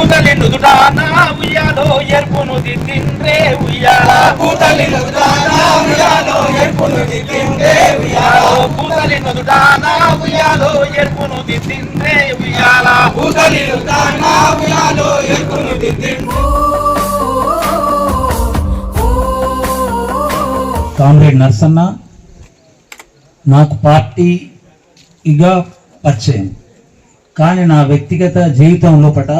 కూతలి నుదుటాన ఉయ్యాలో ఎరుపును దిద్దిండ్రే ఉయ్యాల కూతలి నుదుటాన ఉయ్యాలో ఎరుపును దిద్దిందే ఉయ్యాలో కూతలి నుదుటాన ఉయ్యాలో ఎరుపును దిద్దిండ్రే ఉయ్యాల కూతలి నుదుటాన ఉయ్యాలో ఎరుపును దిద్దిందే కామ్రేడ్ నర్సన్న నాకు పార్టీగా పరిచయం. కానీ నా వ్యక్తిగత జీవితం లోపల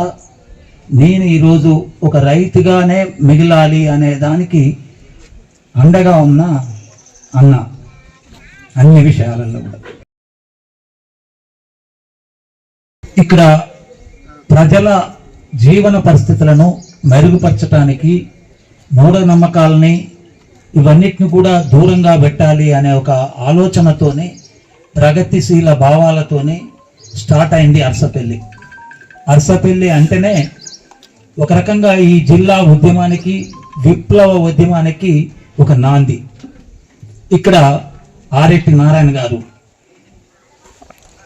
నేను ఈరోజు ఒక రైతుగానే మిగిలాలి అనే దానికి అండగా ఉన్న అన్న అన్ని విషయాలలో కూడా. ఇక్కడ ప్రజల జీవన పరిస్థితులను మెరుగుపరచడానికి మూఢనమ్మకాలని ఇవన్నిటిని కూడా దూరంగా పెట్టాలి అనే ఒక ఆలోచనతోనే ప్రగతిశీల భావాలతోనే స్టార్ట్ అయింది అరసపల్లి. అరసపల్లి అంటేనే ఒక రకంగా ఈ జిల్లా ఉద్యమానికి విప్లవ ఉద్యమానికి ఒక నాంది. ఇక్కడ ఆరెట్టి నారాయణ గారు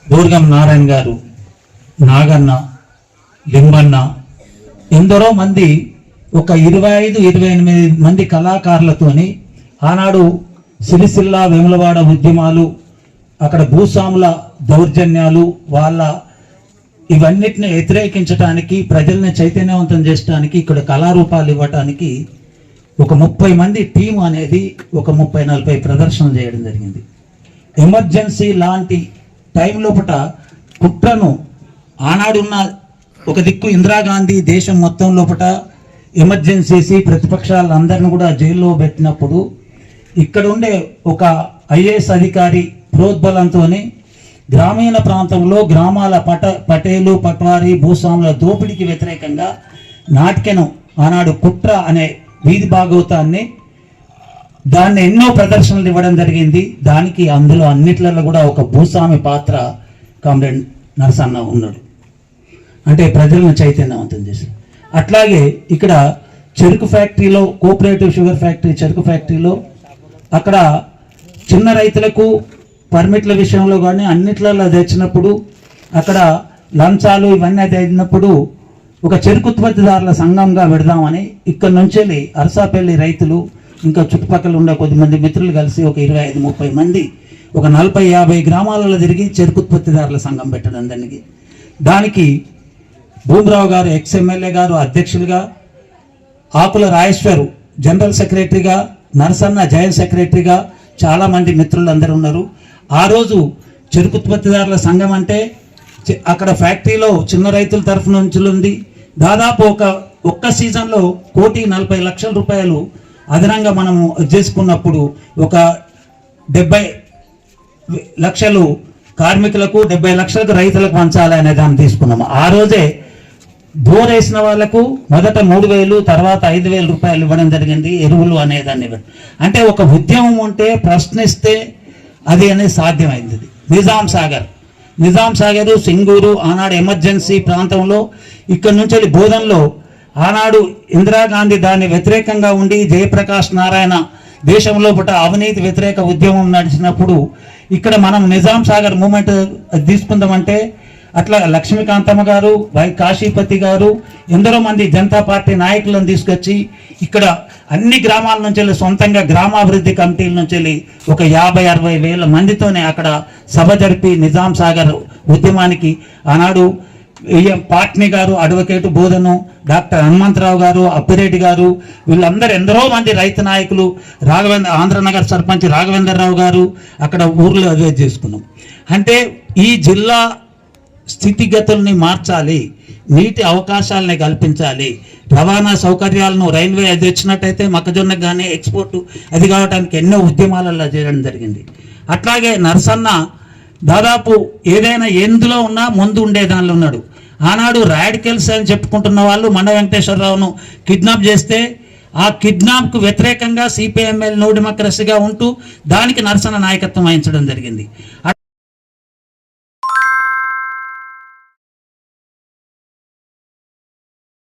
దూర్గం నారాయణ గారు నాగన్న లింబన్న ఎందరో మంది ఒక ఇరవై ఐదు ఇరవై ఎనిమిది మంది కళాకారులతోని ఆనాడు సిరిసిల్ల వెములవాడ ఉద్యమాలు అక్కడ భూస్వాముల దౌర్జన్యాలు వాళ్ళ ఇవన్నిటిని వ్యతిరేకించడానికి ప్రజల్ని చైతన్యవంతం చేయడానికి ఇక్కడ కళారూపాలు ఇవ్వటానికి ఒక ముప్పై మంది టీం అనేది ఒక ముప్పై నలభై ప్రదర్శనలు చేయడం జరిగింది. ఎమర్జెన్సీ లాంటి టైం లోపట కుట్రను ఆనాడున్న ఒక దిక్కు ఇందిరాగాంధీ దేశం మొత్తం లోపట ఎమర్జెన్సీసి ప్రతిపక్షాలందరిని కూడా జైల్లో పెట్టినప్పుడు ఇక్కడ ఉండే ఒక ఐఏఎస్ అధికారి ప్రోద్బలంతోనే గ్రామీణ ప్రాంతంలో గ్రామాల పట పటేలు పట్వారి భూస్వాముల దోపిడీకి వ్యతిరేకంగా నాటికను ఆనాడు కుట్ర అనే వీధి భాగవతాన్ని దాన్ని ఎన్నో ప్రదర్శనలు ఇవ్వడం జరిగింది. దానికి అందులో అన్నిట్లలో కూడా ఒక భూస్వామి పాత్ర కామ్రేడ్ నరసన్న ఉన్నాడు. అంటే ప్రజలను చైతన్యవంతం చేసి అట్లాగే ఇక్కడ చెరుకు ఫ్యాక్టరీలో కోఆపరేటివ్ షుగర్ ఫ్యాక్టరీ చెరుకు ఫ్యాక్టరీలో అక్కడ చిన్న రైతులకు పర్మిట్ల విషయంలో కానీ అన్నిట్లలో తెచ్చినప్పుడు అక్కడ లంచాలు ఇవన్నీ తెచ్చినప్పుడు ఒక చెరుకు ఉత్పత్తిదారుల సంఘంగా పెడదామని ఇక్కడ నుంచి వెళ్ళి అరసాపల్లి రైతులు ఇంకా చుట్టుపక్కల ఉండే కొద్దిమంది మిత్రులు కలిసి ఒక ఇరవై ఐదు ముప్పై మంది ఒక నలభై యాభై గ్రామాలలో తిరిగి చెరుకు ఉత్పత్తిదారుల సంఘం పెట్టడం దానికి దానికి భూమరావు గారు ఎక్స్ఎమ్మెల్యే గారు అధ్యక్షులుగా ఆకుల రాజేశ్వరు జనరల్ సెక్రటరీగా నరసన్న జాయింట్ సెక్రటరీగా చాలామంది మిత్రులు అందరూ ఉన్నారు. ఆ రోజు చెరుకు ఉత్పత్తిదారుల సంఘం అంటే అక్కడ ఫ్యాక్టరీలో చిన్న రైతుల తరఫు నుంచి ఉంది దాదాపు ఒక ఒక్క సీజన్లో కోటి నలభై లక్షల రూపాయలు అదనంగా మనము చేసుకున్నప్పుడు ఒక డెబ్బై లక్షలు కార్మికులకు డెబ్బై లక్షలకు రైతులకు పంచాలి అనే దాన్ని తీసుకున్నాము ఆ రోజే బోర్ వేసిన వాళ్ళకు మొదట మూడు వేలు తర్వాత ఐదు వేల రూపాయలు ఇవ్వడం జరిగింది ఎరువులు అనేదాన్ని అంటే ఒక ఉద్యమం ఉంటే ప్రశ్నిస్తే అది అనేది సాధ్యమైంది. నిజాం సాగర్. నిజాం సాగర్ సింగూరు ఆనాడు ఎమర్జెన్సీ ప్రాంతంలో ఇక్కడ నుంచి వెళ్ళి బోధనలో ఆనాడు ఇందిరాగాంధీ దాన్ని వ్యతిరేకంగా ఉండి జయప్రకాష్ నారాయణ దేశంలో పుట్ట అవినీతి వ్యతిరేక ఉద్యమం నడిచినప్పుడు ఇక్కడ మనం నిజాం సాగర్ మూమెంట్ తీసుకుందామంటే అట్లా లక్ష్మీకాంతమ్మ గారు వై కాశీపతి గారు ఎందరో మంది జనతా పార్టీ నాయకులను తీసుకొచ్చి ఇక్కడ అన్ని గ్రామాల నుంచి వెళ్ళి సొంతంగా గ్రామాభివృద్ధి కమిటీల నుంచి వెళ్ళి ఒక యాభై అరవై వేల మందితోనే అక్కడ సభ జరిపి నిజాం సాగర్ ఉద్యమానికి ఆనాడు పాట్ని గారు అడ్వకేట్ బోధను డాక్టర్ హనుమంతరావు గారు అప్పిరెడ్డి గారు వీళ్ళందరూ ఎందరో మంది రైతు నాయకులు రాఘవేంద్ర ఆంధ్రనగర్ సర్పంచ్ రాఘవేంద్రరావు గారు అక్కడ ఊర్లో అదే చేసుకున్నాం. అంటే ఈ జిల్లా స్థితిగతుల్ని మార్చాలి నీటి అవకాశాలని కల్పించాలి. రవాణా సౌకర్యాలను రైల్వే అది వచ్చినట్టయితే మొక్కజొన్న కానీ ఎక్స్పోర్ట్ అది కావడానికి ఎన్నో ఉద్యమాలలో చేయడం జరిగింది. అట్లాగే నరసన్న దాదాపు ఏదైనా ఎందులో ఉన్నా ముందు ఉండే దానిలో ఉన్నాడు. ఆనాడు రాడికల్స్ అని చెప్పుకుంటున్న వాళ్ళు మండ వెంకటేశ్వరరావును కిడ్నాప్ చేస్తే ఆ కిడ్నాప్కు వ్యతిరేకంగా సిపిఎంఎల్ నోడిమక్రసిగా ఉంటూ దానికి నరసన నాయకత్వం వహించడం జరిగింది.